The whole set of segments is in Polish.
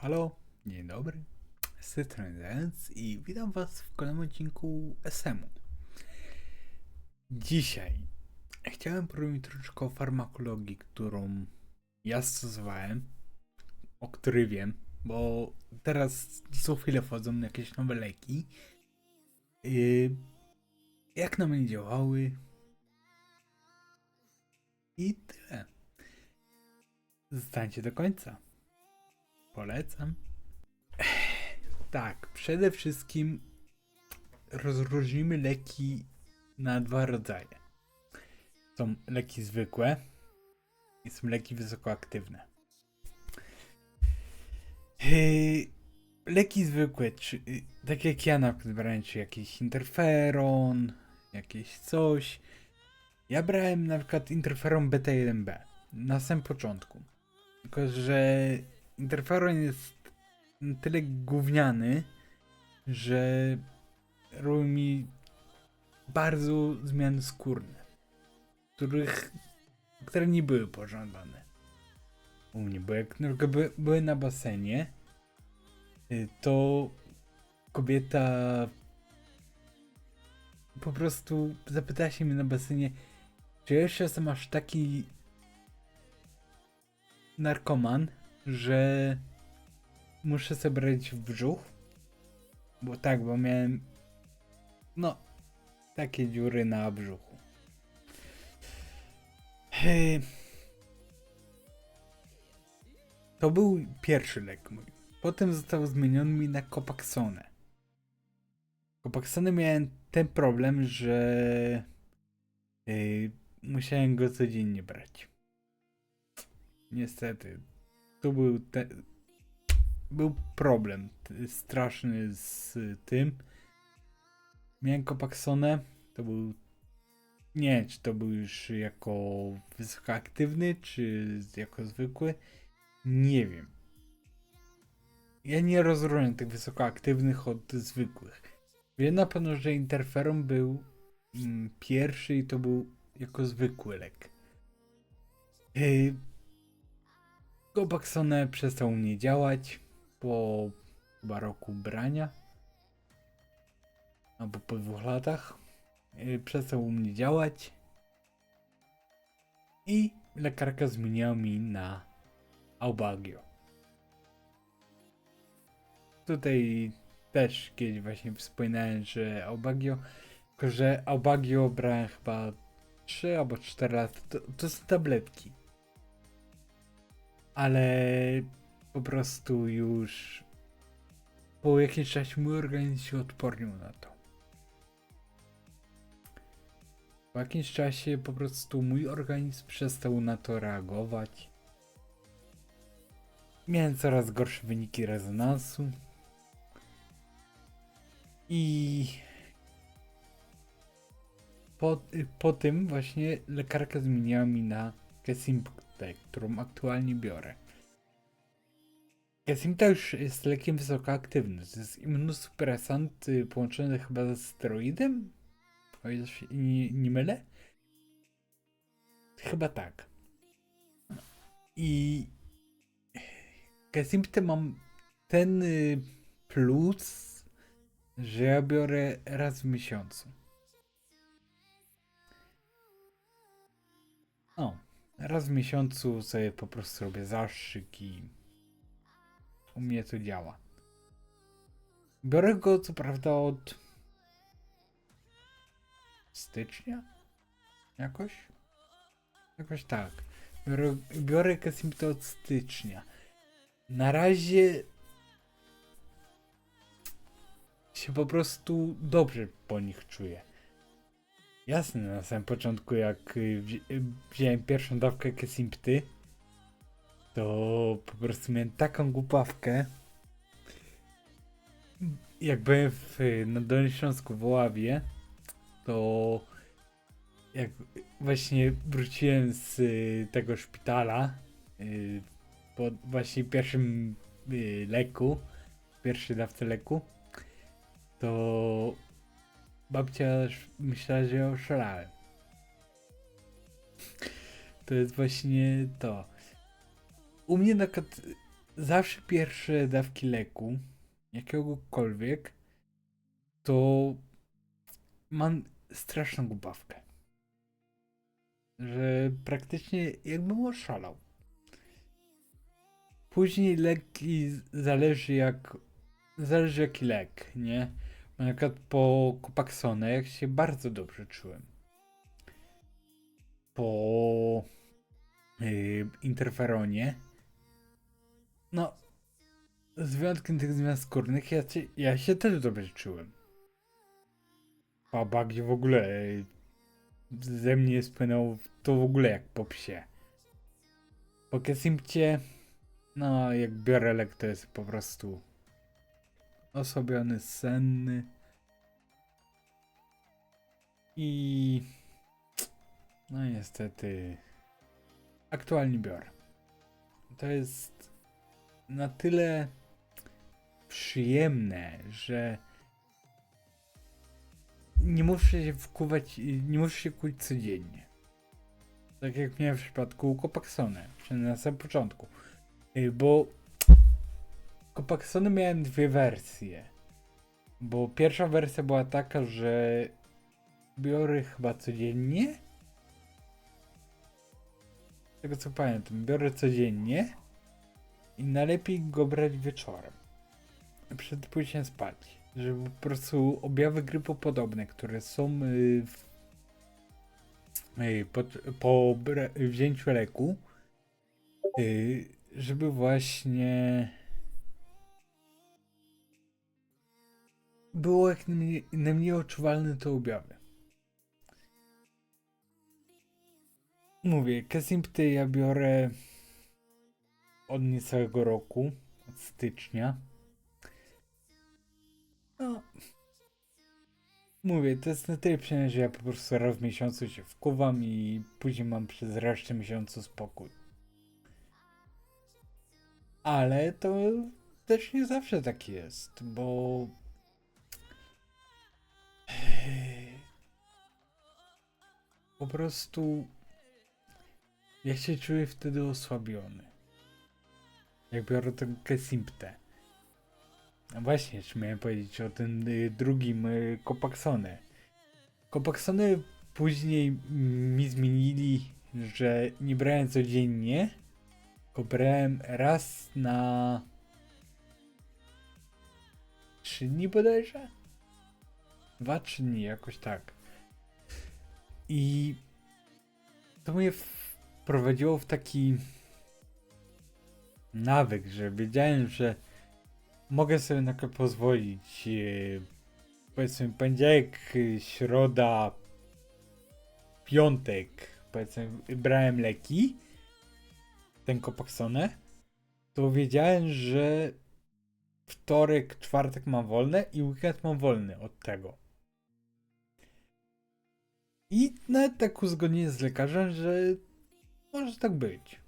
halo, dzień dobry. Z tej Dance i witam was w kolejnym odcinku SM-u. Dzisiaj chciałem powiedzieć troszeczkę o farmakologii, którą ja stosowałem, o której wiem, bo teraz co chwilę wchodzą jakieś nowe leki. Yy, jak na mnie działały i tyle. Zostańcie do końca. Polecam. Tak, przede wszystkim rozróżnimy leki na dwa rodzaje. Są leki zwykłe i są leki wysokoaktywne. Yy, leki zwykłe, czy, yy, tak jak ja na przykład brałem, czy jakiś interferon, jakieś coś. Ja brałem na przykład interferon beta-1b na samym początku. Tylko, że interferon jest tyle gówniany, że robi mi bardzo zmiany skórne, których, które nie były pożądane u mnie, bo jak na by, były na basenie, y, to kobieta po prostu zapytała się mnie na basenie, czy jeszcze aż taki narkoman, że muszę sobie brać w brzuch. Bo tak, bo miałem no takie dziury na brzuchu. Hej. To był pierwszy lek mój. Potem został zmieniony mi na Copaxone. Copaxone miałem ten problem, że yy, musiałem go codziennie brać. Niestety. Tu był te, był problem straszny z tym. Miałem Copaxone, to był nie wiem, czy to był już jako wysokoaktywny, czy jako zwykły. Nie wiem. Ja nie rozróżniam tych wysokoaktywnych od zwykłych. Wiem na pewno, że interferon był mm, pierwszy i to był jako zwykły lek. Yy, Copaxone przestał u mnie działać po chyba roku brania. Albo po dwóch latach. Yy, przestał u mnie działać. I lekarka zmieniła mi na Aubagio. Tutaj też kiedyś właśnie wspominałem, że Aubagio, tylko że Aubagio brałem chyba 3 albo 4 lata. To, to są tabletki. Ale po prostu już po jakimś czasie mój organizm się odpornił na to. Po jakimś czasie po prostu mój organizm przestał na to reagować. Miałem coraz gorsze wyniki rezonansu. I po, po tym właśnie lekarka zmieniła mi na Kesimptę, którą aktualnie biorę. Kesimpta już jest lekiem wysokoaktywnym. Jest immunosupresant y, połączony chyba ze steroidem? O ile się nie, nie mylę? Chyba tak. I Kesimptę mam ten y, plus, że ja biorę raz w miesiącu. Raz w miesiącu sobie po prostu robię zastrzyk i u mnie to działa. Biorę go co prawda od stycznia? Jakoś? Jakoś tak. Biorę, biorę Kesimptę od stycznia. Na razie się po prostu dobrze po nich czuję. Jasne, na samym początku jak y, y, wziąłem pierwszą dawkę Kesimpty, to po prostu miałem taką głupawkę. Jak byłem w, na Dolnym Śląsku w Oławie, to jak właśnie wróciłem z y, tego szpitala po właśnie pierwszym leku, pierwszej dawce leku, to babcia myślała, że ja oszalałem. To jest właśnie to. U mnie na przykład zawsze pierwsze dawki leku, jakiegokolwiek, to mam straszną głupawkę. Że praktycznie jakbym oszalał. Później leki zależy jak. Zależy jaki lek, nie? Na przykład po Copaxonach się bardzo dobrze czułem. Po yy, interferonie. No, z wyjątkiem tych zmian skórnych, ja, się- ja się też dobrze czułem. Baba, gdzie w ogóle yy, ze mnie spłynął to w ogóle jak po psie. Po Kesimpcie, no jak biorę lek, to jest po prostu osobiony, senny. I no niestety aktualnie biorę. To jest na tyle przyjemne, że nie muszę się wkuwać, nie muszę się kuć codziennie. Tak jak miałem w przypadku przynajmniej na samym początku. Y, Bo Copaxony miałem dwie wersje. Bo pierwsza wersja była taka, że biorę chyba codziennie. Z tego co pamiętam, biorę codziennie i najlepiej go brać wieczorem. Przed pójściem spać. Żeby po prostu objawy grypopodobne, które są y, w, y, po bra- wzięciu leku, y, żeby właśnie było jak najmniej, najmniej odczuwalne te objawy. Mówię, Kesimpty ja biorę od niecałego roku, od stycznia. No. Mówię, to jest na tyle przyjemne, że ja po prostu raz w miesiącu się wkuwam i później mam przez resztę miesiącu spokój. Ale to też nie zawsze tak jest, bo po prostu ja się czuję wtedy osłabiony. Jak biorę tę Kesimptę. No właśnie, jeszcze miałem powiedzieć o tym y, drugim y, Copaxone. Copaxone później mi zmienili, że nie brałem codziennie, tylko brałem raz na 3 dni bodajże? 2-3 dni, jakoś tak. I to mnie wprowadziło w taki nawyk, że wiedziałem, że mogę sobie na to pozwolić. e, Powiedzmy poniedziałek, e, środa, piątek, powiedzmy brałem leki, ten Copaxone, to wiedziałem, że wtorek, czwartek mam wolne i weekend mam wolny od tego. I nawet tak uzgodnienie z lekarzem, że może tak być.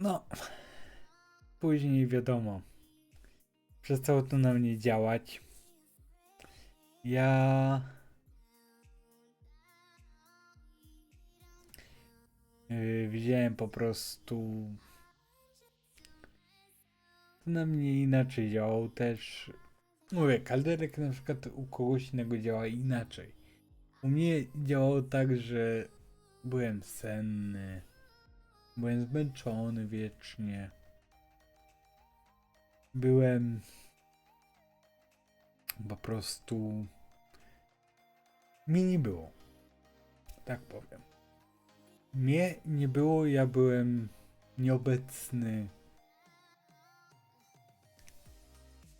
No, później wiadomo, przestało to na mnie działać. Ja. Yy, widziałem po prostu. To na mnie inaczej działał też. Mówię, kalderek na przykład u kogoś innego działa inaczej. U mnie działało tak, że byłem senny, byłem zmęczony wiecznie. Byłem po prostu. Mi nie było. Tak powiem. Mnie nie było, ja byłem nieobecny.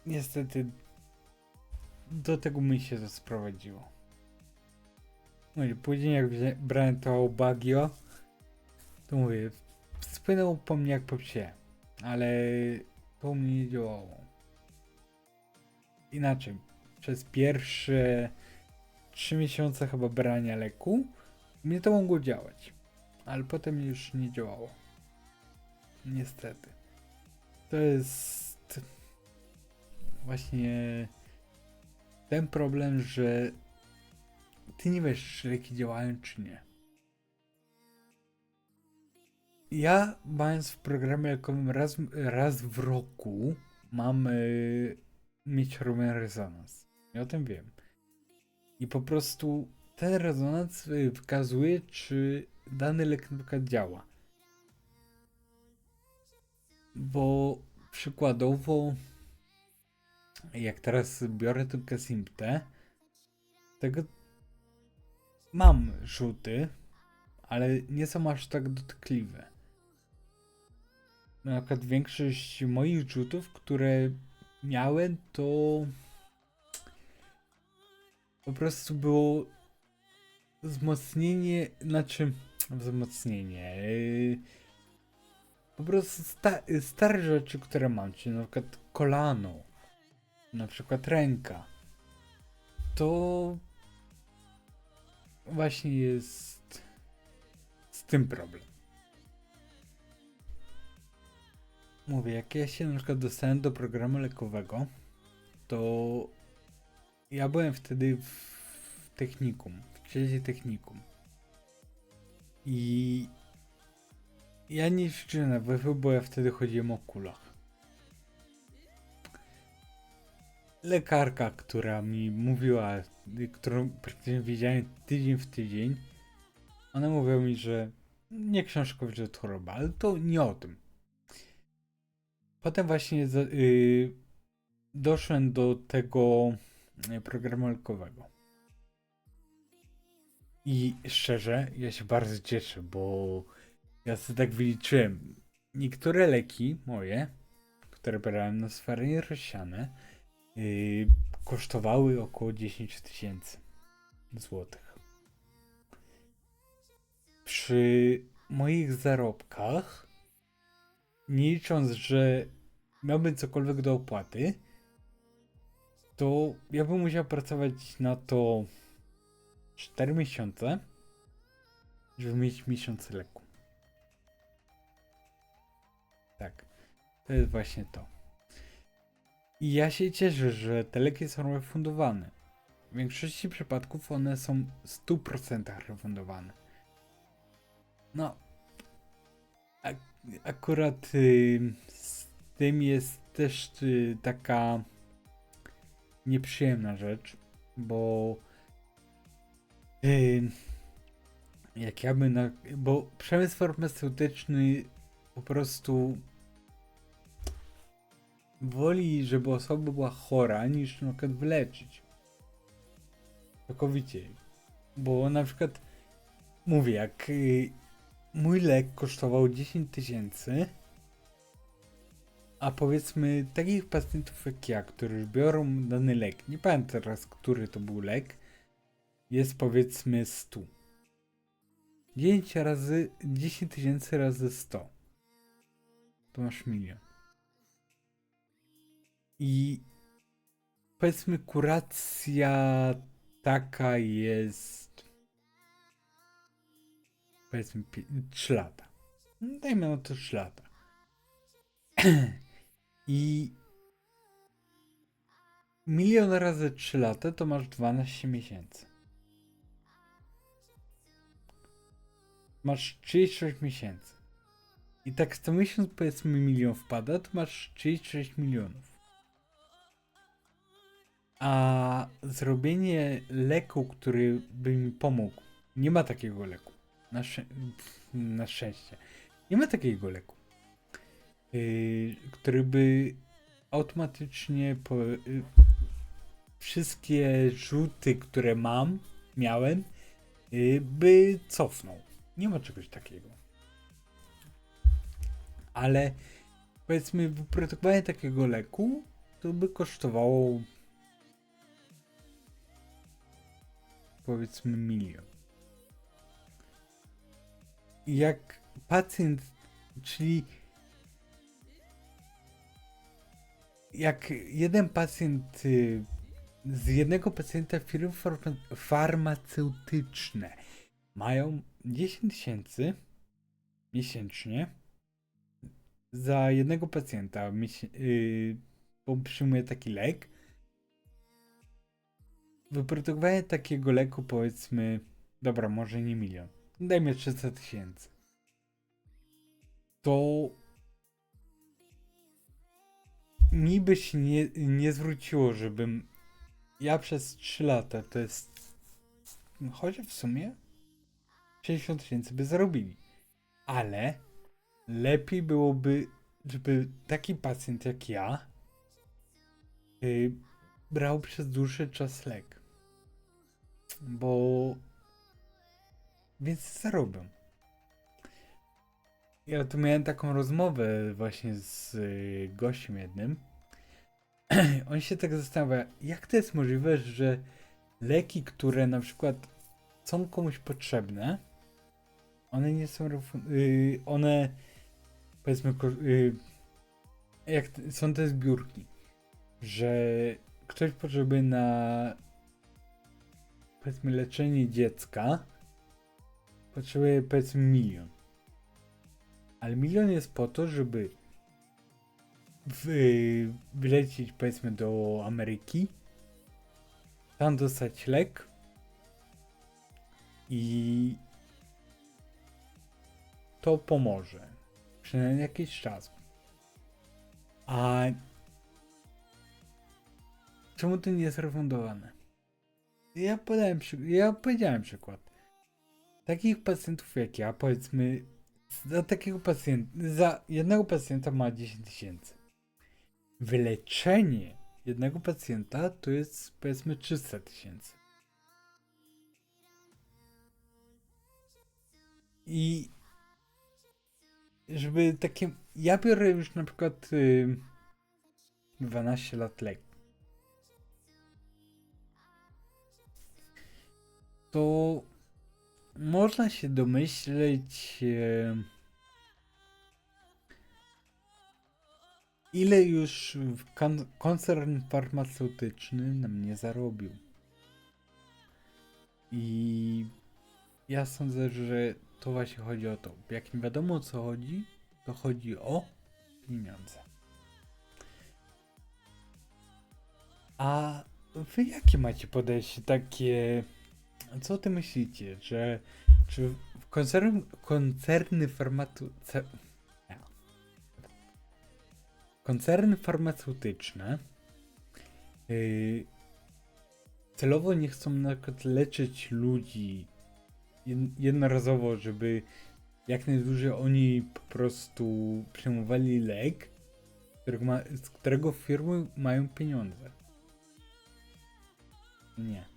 Niestety do tego mi się to sprowadziło. No i później jak brałem to Bagio, to mówię, spłynął po mnie jak po psie, ale to mnie nie działało. Inaczej, przez pierwsze 3 miesiące chyba brania leku, mnie to mogło działać, ale potem już nie działało. Niestety. To jest właśnie ten problem, że ty nie wiesz, czy leki działają, czy nie. ja mając w programie lekowym raz, raz w roku mam y, mieć hormon rezonans. Ja o tym wiem. I po prostu ten rezonans y, wykazuje, czy dany lek na przykład działa. Bo przykładowo, jak teraz biorę tylko Simptę, tego mam rzuty, ale nie są aż tak dotkliwe. Na przykład większość moich rzutów, które miałem, to po prostu było wzmocnienie, znaczy wzmocnienie. Yy, po prostu sta, stare rzeczy, które mam, czyli na przykład kolano, na przykład ręka. To właśnie jest z tym problem. Mówię, jak ja się na przykład dostałem do programu lekowego, to ja byłem wtedy w technikum, w trzeciej technikum. I ja nie ćwiczyłem na WF, bo ja wtedy chodziłem o kulach. Lekarka, która mi mówiła, którą praktycznie widziałem tydzień w tydzień, ona mówiła mi, że nie książkowy, że to choroba, ale to nie o tym. Potem właśnie za, y, doszłem do tego y, programu lekowego. I szczerze, ja się bardzo cieszę, bo ja sobie tak wyliczyłem. Niektóre leki moje, które brałem na sfery rozsiane, yy, kosztowały około 10 tysięcy złotych. Przy moich zarobkach, nie licząc, że miałbym cokolwiek do opłaty, to ja bym musiał pracować na to 4 miesiące, żeby mieć miesiąc leku. Tak, to jest właśnie to. I ja się cieszę, że te leki są refundowane. W większości przypadków one są w 100% refundowane. No, ak akurat y, z tym jest też y, taka nieprzyjemna rzecz, bo y, jak ja bym na, bo przemysł farmaceutyczny po prostu woli, żeby osoba była chora, niż na przykład wyleczyć. Całkowicie. Bo na przykład mówię, jak y, mój lek kosztował 10 tysięcy, a powiedzmy takich pacjentów jak ja, którzy biorą dany lek, nie pamiętam teraz, który to był lek, jest powiedzmy 100. 10 razy 10 tysięcy razy 100. To masz milion. I powiedzmy kuracja taka jest powiedzmy 3 lata. No, Dajmy na to 3 lata. I milion razy 3 lata to masz 12 miesięcy. Masz 36 miesięcy. I tak co miesiąc powiedzmy milion wpada, to masz 36 milionów. A zrobienie leku, który by mi pomógł, nie ma takiego leku. Na, szczę- na szczęście. Nie ma takiego leku. Yy, który by automatycznie po, yy, wszystkie rzuty, które mam, miałem, yy, by cofnął. Nie ma czegoś takiego. Ale powiedzmy, wyprodukowanie takiego leku to by kosztowało powiedzmy milion. Jak pacjent, czyli jak jeden pacjent y, z jednego pacjenta firmy farma- farmaceutyczne mają 10 tysięcy miesięcznie za jednego pacjenta, yy, bo przyjmuje taki lek. Wyprodukowanie takiego leku powiedzmy, dobra, może nie milion, dajmy 300 tysięcy. to mi by się nie, nie zwróciło, żebym ja przez 3 lata, to jest chociaż w sumie 60 tysięcy by zarobili. Ale lepiej byłoby, żeby taki pacjent jak ja y, brał przez dłuższy czas lek. Bo więc zarobią. Ja tu miałem taką rozmowę właśnie z y, gościem jednym. On się tak zastanawia, jak to jest możliwe, że leki, które na przykład są komuś potrzebne, one nie są, y, one powiedzmy, y, jak są te zbiórki, że ktoś potrzebuje na powiedzmy leczenie dziecka, potrzebuje powiedzmy milion. Ale milion jest po to, żeby wy, wylecieć powiedzmy do Ameryki, tam dostać lek i to pomoże. Przynajmniej jakiś czas. A czemu to nie jest refundowane? Ja podałem przy... ja powiedziałem przykład. Takich pacjentów jak ja, powiedzmy, za takiego pacjenta, za jednego pacjenta ma 10 tysięcy. Wyleczenie jednego pacjenta to jest powiedzmy 300 tysięcy. I żeby takie. Ja biorę już na przykład y, 12 lat lek. To można się domyśleć, e, ile już koncern farmaceutyczny na mnie zarobił. I ja sądzę, że to właśnie chodzi o to. Jak nie wiadomo o co chodzi, to chodzi o pieniądze. A wy jakie macie podejście takie? Co ty myślicie, że czy koncern, koncerny farmatu, ce, nie. koncerny farmaceutyczne yy, celowo nie chcą na przykład leczyć ludzi jed- jednorazowo, żeby jak najdłużej oni po prostu przyjmowali lek, którego ma, z którego firmy mają pieniądze. Nie.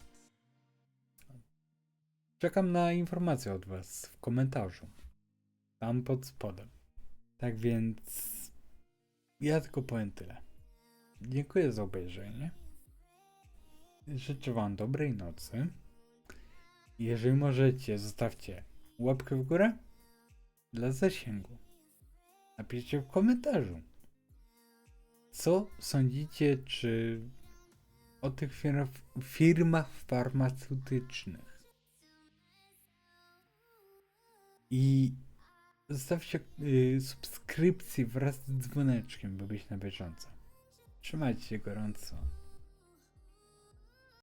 Czekam na informację od Was w komentarzu. Tam pod spodem. Tak więc. Ja tylko powiem tyle. Dziękuję za obejrzenie. Życzę Wam dobrej nocy. Jeżeli możecie, zostawcie łapkę w górę dla zasięgu. Napiszcie w komentarzu, co sądzicie, czy o tych firmach farmaceutycznych. I zostawcie y, subskrypcję wraz z dzwoneczkiem, by być na bieżąco. Trzymajcie się gorąco.